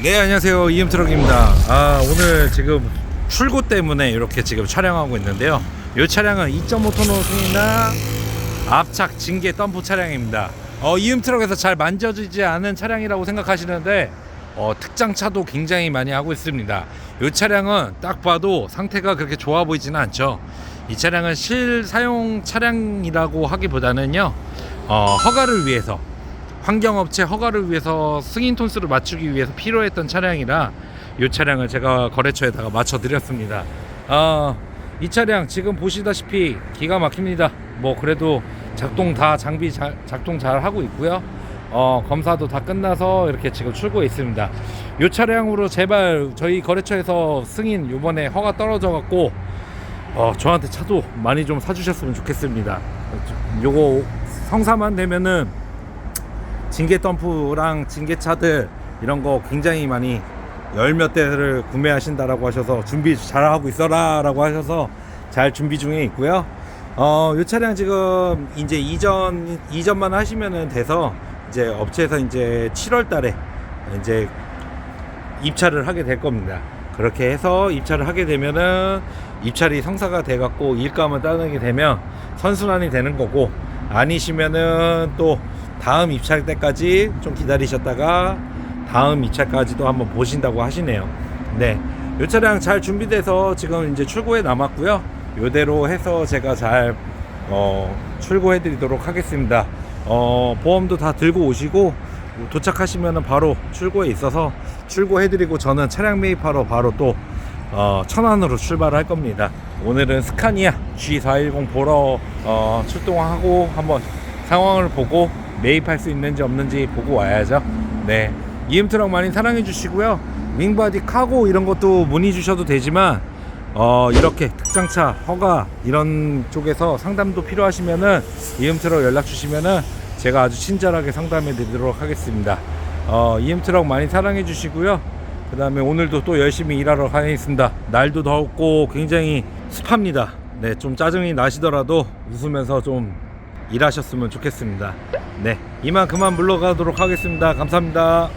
네 안녕하세요. 이음트럭입니다. 아 오늘 지금 출고 때문에 이렇게 지금 촬영하고 있는데요. 이 차량은 2.5톤 승이나 앞착 징계 덤프 차량입니다. 어, 이음트럭에서 잘 만져지지 않은 차량이라고 생각하시는데 어, 특장차도 굉장히 많이 하고 있습니다. 이 차량은 딱 봐도 상태가 그렇게 좋아 보이지는 않죠. 이 차량은 실사용 차량이라고 하기보다는요 어, 허가를 위해서 환경업체 허가를 위해서 승인 톤수를 맞추기 위해서 필요했던 차량이라 이 차량을 제가 거래처에다가 맞춰드렸습니다. 아, 이 차량 지금 보시다시피 기가 막힙니다. 뭐 그래도 작동 다 장비 잘, 작동 잘 하고 있고요. 어, 검사도 다 끝나서 이렇게 지금 출고해 있습니다. 이 차량으로 제발 저희 거래처에서 승인 요번에 허가 떨어져 갖고 어, 저한테 차도 많이 좀 사주셨으면 좋겠습니다. 요거 성사만 되면은 징계 덤프랑 징계차들 이런 거 굉장히 많이 열 몇 대를 구매하신다라고 하셔서 준비 잘 하고 있어라라고 하셔서 잘 준비 중에 있고요. 어, 이 차량 지금 이제 이전 이전만 하시면은 돼서 이제 업체에서 이제 7월 달에 이제 입찰을 하게 될 겁니다. 그렇게 해서 입찰을 하게 되면은 입찰이 성사가 돼 갖고 일감을 따내게 되면 선순환이 되는 거고 아니시면은 또 다음 입찰 때까지 좀 기다리셨다가 다음 입찰까지도 한번 보신다고 하시네요. 네. 이 차량 잘 준비돼서 지금 이제 출고에 남았고요. 요대로 해서 제가 잘 어, 출고해 드리도록 하겠습니다. 어, 보험도 다 들고 오시고 도착하시면은 바로 출고에 있어서 출고해 드리고 저는 차량 매입하러 바로 또 어, 천안으로 출발할 겁니다. 오늘은 스카니아 G410 보러 어, 출동하고 한번 상황을 보고 매입할 수 있는지 없는지 보고 와야죠. 네. 이음트럭 많이 사랑해 주시고요. 윙바디 카고 이런 것도 문의 주셔도 되지만 어, 이렇게 특장차 허가 이런 쪽에서 상담도 필요하시면은 이음트럭 연락 주시면은 제가 아주 친절하게 상담해 드리도록 하겠습니다. 어, 이음트럭 많이 사랑해 주시고요. 그 다음에 오늘도 또 열심히 일하러 가겠습니다. 날도 덥고 굉장히 습합니다. 네, 좀 짜증이 나시더라도 웃으면서 좀 일하셨으면 좋겠습니다. 네, 이만 그만 물러가도록 하겠습니다. 감사합니다.